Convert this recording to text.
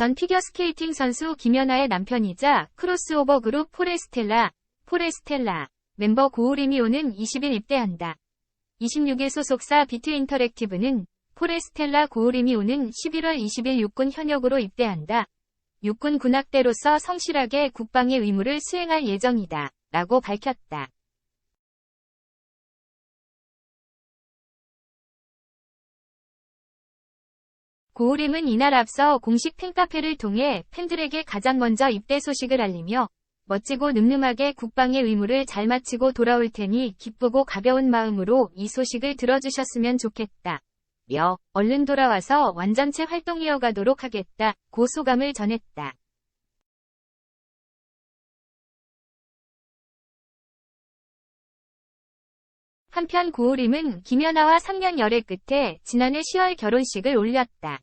전 피겨스케이팅 선수 김연아의 남편이자 크로스오버 그룹 포레스텔라, 포레스텔라 멤버 고우리미오는 20일 입대한다. 26일 소속사 비트인터랙티브는 포레스텔라 고우리미오는 11월 20일 육군 현역으로 입대한다. 육군 군악대로서 성실하게 국방의 의무를 수행할 예정이다. 라고 밝혔다. 고우림은 이날 앞서 공식 팬카페를 통해 팬들에게 가장 먼저 입대 소식을 알리며 멋지고 늠름하게 국방의 의무를 잘 마치고 돌아올 테니 기쁘고 가벼운 마음으로 이 소식을 들어주셨으면 좋겠다. 며 얼른 돌아와서 완전체 활동 이어가도록 하겠다. 고 소감을 전했다. 한편 고우림은 김연아와 상년 열애 끝에 지난해 10월 결혼식을 올렸다.